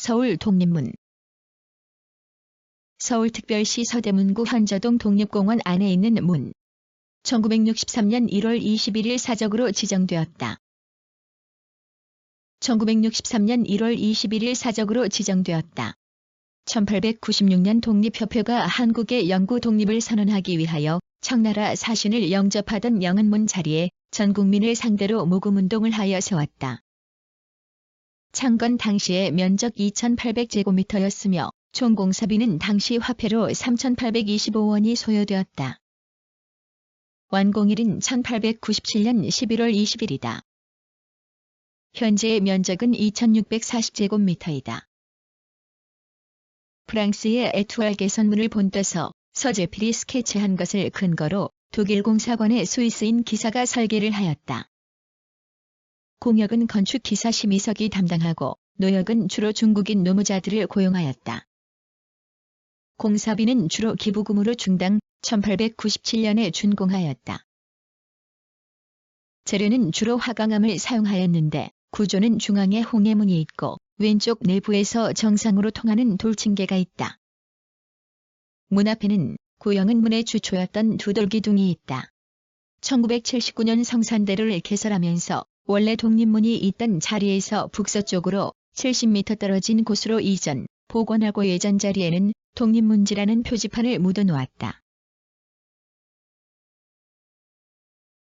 서울 독립문 서울특별시 서대문구 현저동 독립공원 안에 있는 문. 1963년 1월 21일 사적으로 지정되었다. 1963년 1월 21일 사적으로 지정되었다. 1896년 독립협회가 한국의 영구 독립을 선언하기 위하여 청나라 사신을 영접하던 영은문 자리에 전 국민을 상대로 모금운동을 하여 세웠다. 창건 당시의 면적 2,800제곱미터였으며 총 공사비는 당시 화폐로 3,825원이 소요되었다. 완공일은 1897년 11월 20일이다. 현재의 면적은 2,640제곱미터이다. 프랑스의 에투알 개선문을 본떠서 서재필이 스케치한 것을 근거로 독일 공사관의 스위스인 기사가 설계를 하였다. 공역은 건축 기사 심의석이 담당하고 노역은 주로 중국인 노무자들을 고용하였다. 공사비는 주로 기부금으로 중당 1897년에 준공하였다. 재료는 주로 화강암을 사용하였는데 구조는 중앙에 홍해문이 있고 왼쪽 내부에서 정상으로 통하는 돌층계가 있다. 문 앞에는 고영은 문의 주초였던 두돌기둥이 있다. 1979년 성산대로를 개설하면서 원래 독립문이 있던 자리에서 북서쪽으로 70m 떨어진 곳으로 이전, 복원하고 예전 자리에는 독립문지라는 표지판을 묻어놓았다.